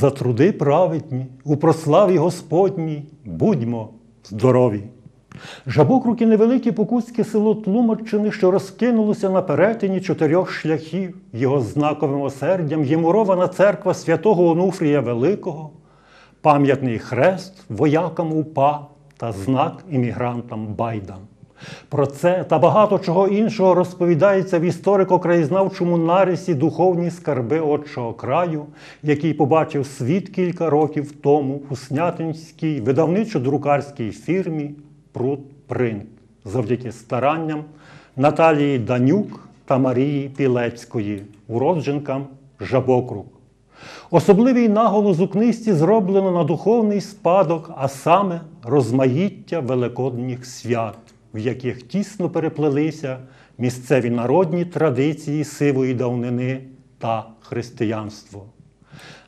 за труди праведні, у прославі Господній будьмо здорові. Жабокруки невелике покутське село Тлумаччини, що розкинулося на перетині чотирьох шляхів. Його знаковим осердям є мурована церква святого Онуфрія Великого, пам'ятний хрест воякам УПА та знак іммігрантам Байдан. Про це та багато чого іншого розповідається в історико-краєзнавчому нарисі Духовні скарби Отчого краю, який побачив світ кілька років тому у Снятинській видавничо-друкарській фірмі Прут Принт завдяки старанням Наталії Данюк та Марії Пілецької, уродженкам Жабокрук. Особливий наголос у книжці зроблено на духовний спадок, а саме розмаїття великодніх свят, в яких тісно переплелися місцеві народні традиції сивої давнини та християнство.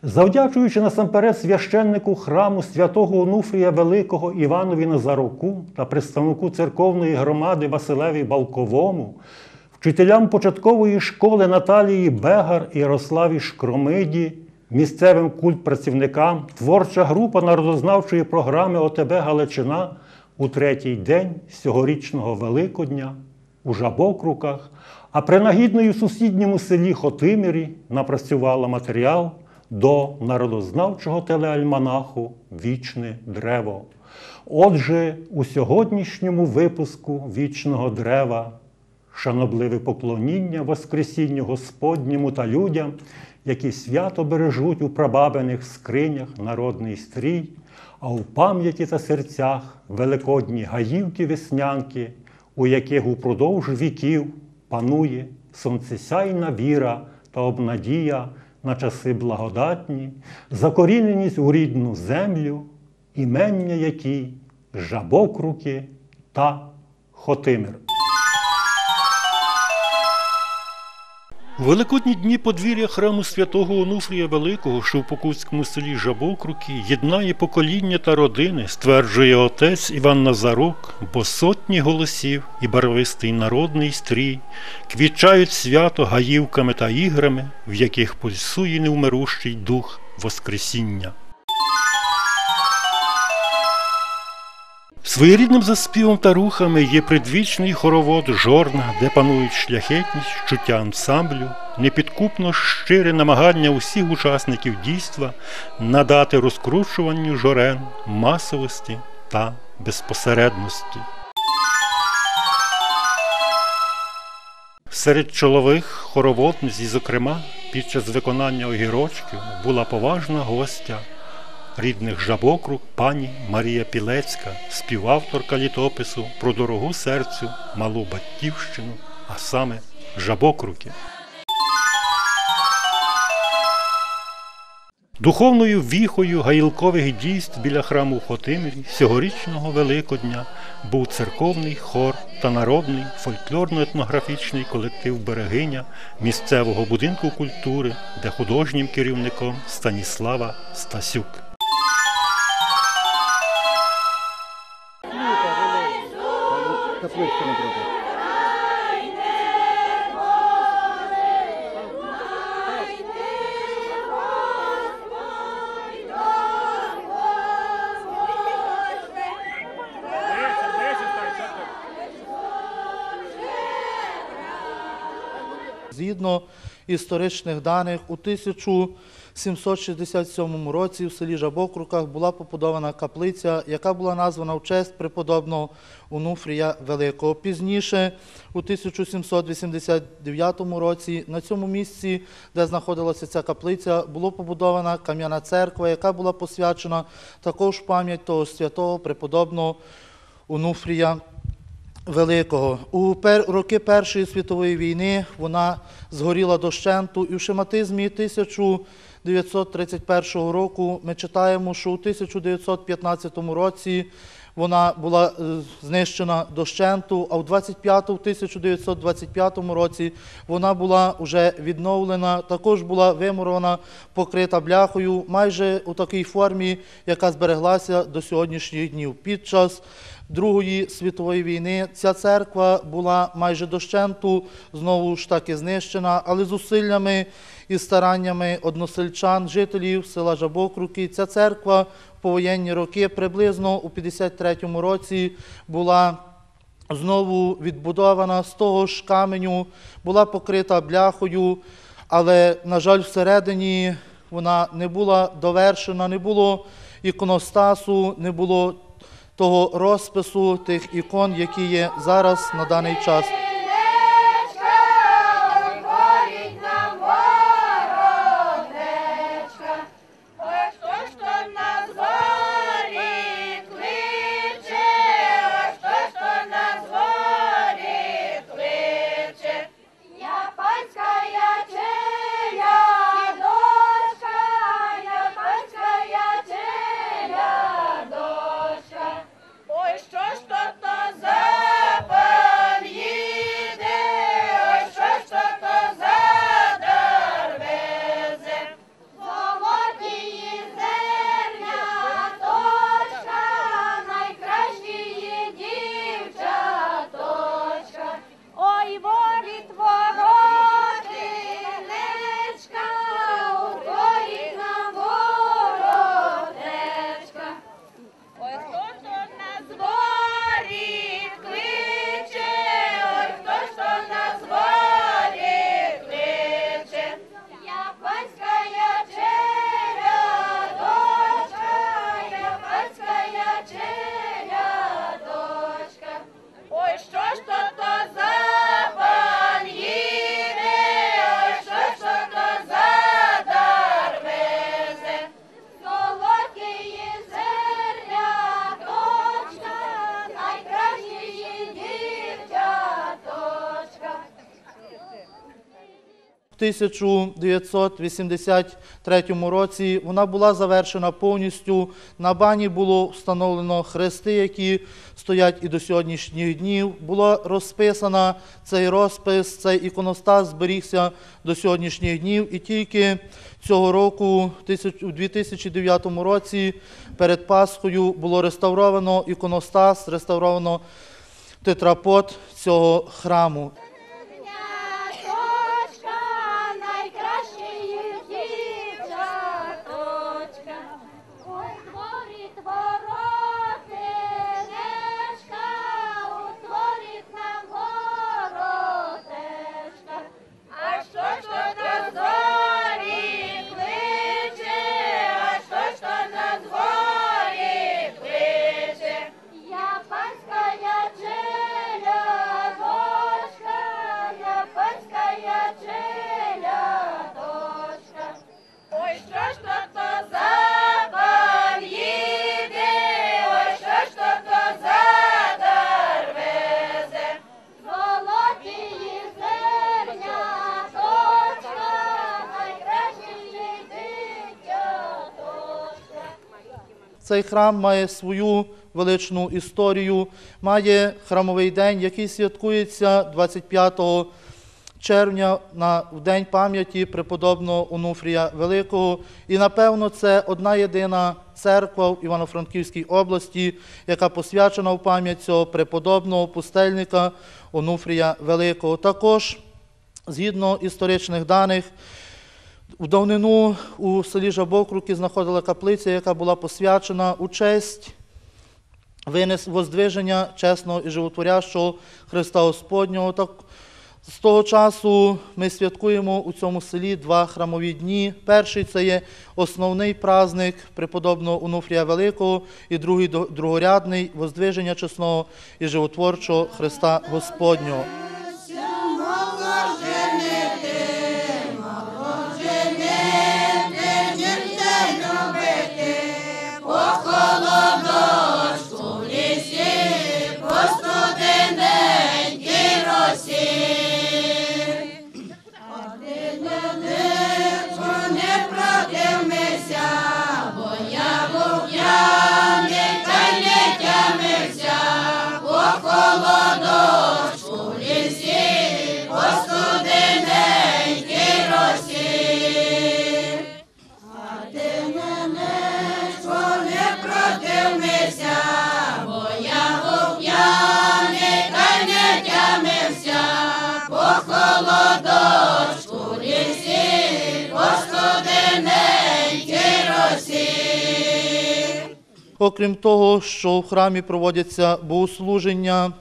Завдячуючи насамперед священнику храму святого Онуфрія Великого Іванові Назароку та представнику церковної громади Василеві Балковому, вчителям початкової школи Наталії Бегар і Ярославі Шкромиді, місцевим культпрацівникам, творча група народознавчої програми ОТБ Галичина у третій день цьогорічного Великодня у Жабокруках, а принагідно й у сусідньому селі Хотимирі напрацювала матеріал до народознавчого телеальманаху Вічне древо. Отже, у сьогоднішньому випуску вічного древа шанобливе поклоніння Воскресінню Господньому та людям, які свято бережуть у прабабиних скринях народний стрій, а у пам'яті та серцях великодні гаївки веснянки, у яких упродовж віків панує сонцесяйна віра та обнадія на часи благодатні, закоріненість у рідну землю, імення які Жабокруки та Хотимир. Великодні дні подвір'я храму святого Онуфрія Великого, що в Покутському селі Жабокруки, єднає покоління та родини, стверджує отець Іван Назарок, бо сотні голосів і барвистий народний стрій квітчають свято гаївками та іграми, в яких пульсує невмирущий дух Воскресіння. Своєрідним заспівом та рухами є предвічний хоровод жорна, де панують шляхетність, чуття ансамблю, непідкупно щире намагання усіх учасників дійства надати розкручуванню жорен масовості та безпосередності. Серед чолових хороводниць, зокрема, під час виконання огірочків була поважна гостя рідних жабокруг пані Марія Пілецька, співавторка літопису про дорогу серцю малу батьківщину, а саме жабокруки. Духовною віхою гаїлкових дійств біля храму Хотимирі сьогорічного Великодня був церковний хор та народний фольклорно-етнографічний колектив Берегиня місцевого будинку культури, де художнім керівником Станіслава Стасюк. Капличка, наприклад. Згідно історичних даних, у 1767 році в селі Жабокруках була побудована каплиця, яка була названа в честь преподобного Унуфрія Великого. Пізніше, у 1789 році, на цьому місці, де знаходилася ця каплиця, була побудована кам'яна церква, яка була посвячена також пам'ять того святого преподобного Унуфрія Великого. У роки Першої світової війни вона згоріла дощенту, і в шематизмі 1931 року ми читаємо, що у 1915 році вона була е, знищена дощенту, а в 25 в 1925 році вона була вже відновлена, також була вимурована, покрита бляхою, майже у такій формі, яка збереглася до сьогоднішніх днів. Під час Другої світової війни ця церква була майже дощенту, знову ж таки знищена, але зусиллями і стараннями односельчан, жителів села Жабокруки. Ця церква в повоєнні роки приблизно у 53-му році була знову відбудована з того ж каменю, була покрита бляхою, але, на жаль, всередині вона не була довершена, не було іконостасу, не було того розпису тих ікон, які є зараз на даний час. 1983 році вона була завершена повністю. На бані було встановлено хрести, які стоять і до сьогоднішніх днів. Було розписано цей розпис, цей іконостас зберігся до сьогоднішніх днів. І тільки цього року, у 2009 році, перед Пасхою було реставровано іконостас, реставровано тетрапот цього храму. Цей храм має свою величну історію, має храмовий день, який святкується 25 червня на в день пам'яті преподобного Онуфрія Великого. І напевно це одна єдина церква в Івано-Франківській області, яка посвячена в пам'ять цього преподобного пустельника Онуфрія Великого. Також згідно історичних даних. У давнину у селі Жабокруки знаходила каплиця, яка була посвячена у честь винес воздвиження чесного і животворящого Христа Господнього. Так, з того часу ми святкуємо у цьому селі два храмові дні. Перший це є основний праздник преподобного Онуфрія Великого, і другий другорядний воздвиження чесного і животворчого Христа Господнього. Окрім того, що в храмі проводяться богослуження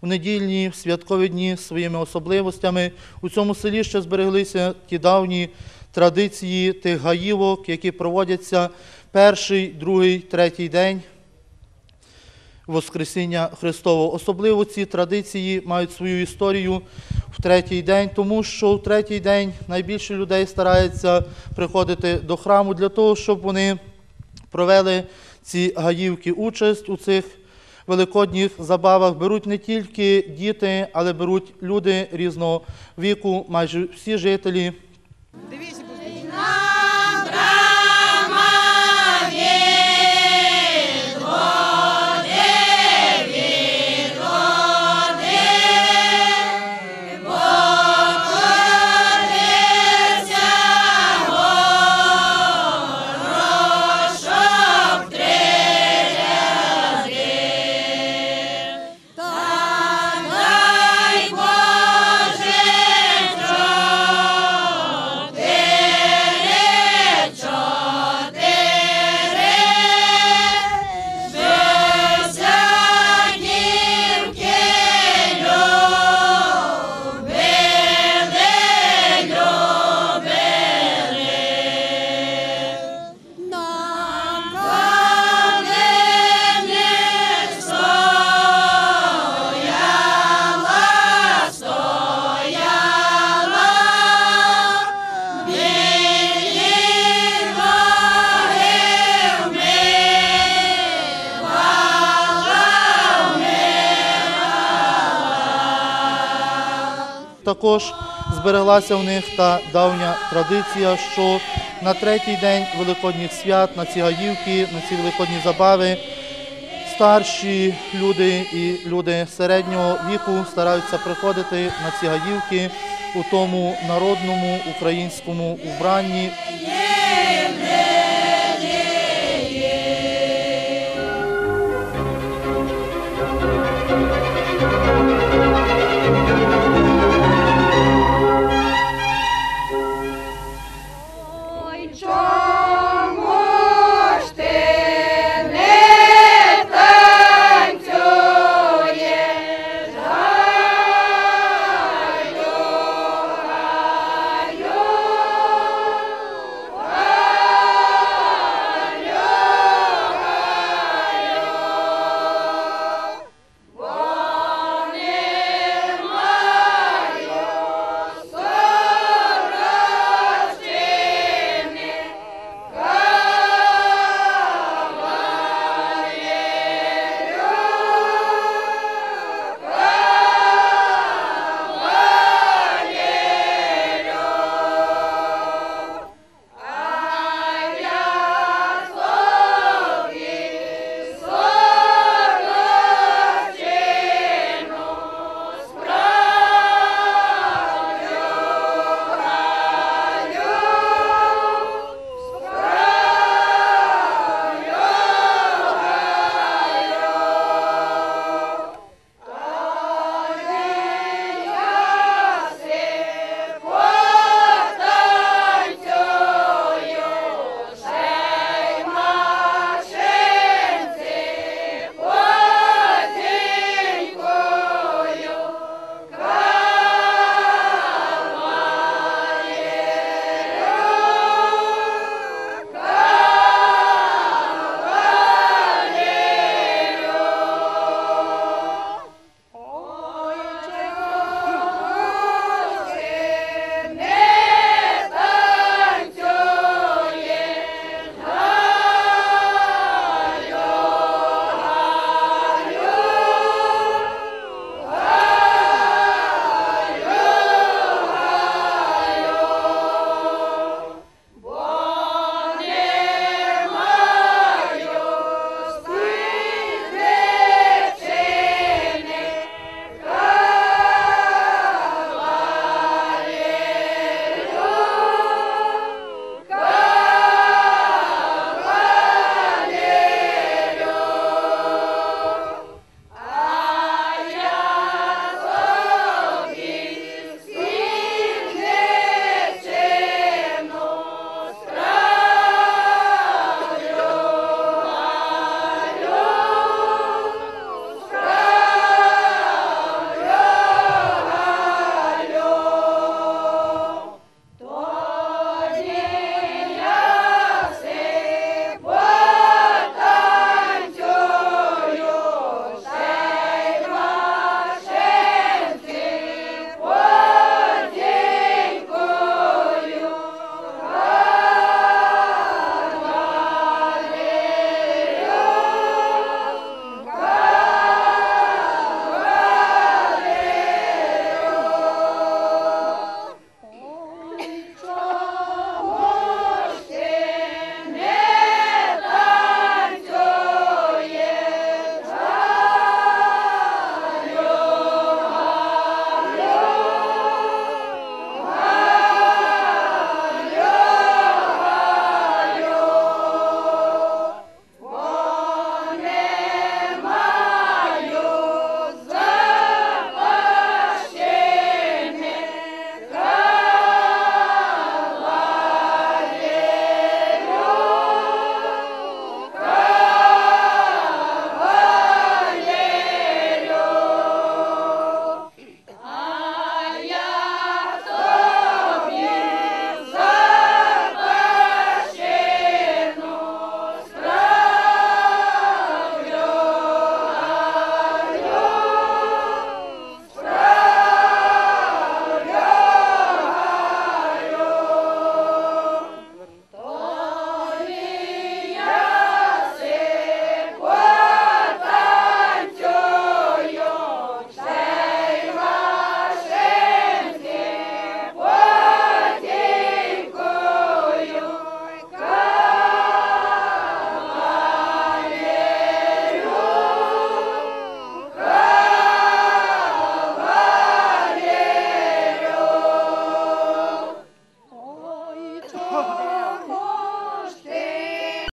у недільні в святкові дні своїми особливостями. У цьому селі ще збереглися ті давні традиції тих гаївок, які проводяться перший, другий, третій день Воскресіння Христового. Особливо ці традиції мають свою історію в третій день, тому що в третій день найбільше людей старається приходити до храму для того, щоб вони провели ці гаївки участь у цих великодніх забавах. Беруть не тільки діти, але беруть люди різного віку, майже всі жителі Також збереглася в них та давня традиція, що на третій день великодніх свят, на ці гаївки, на ці великодні забави, старші люди і люди середнього віку стараються приходити на ці гаївки у тому народному українському убранні.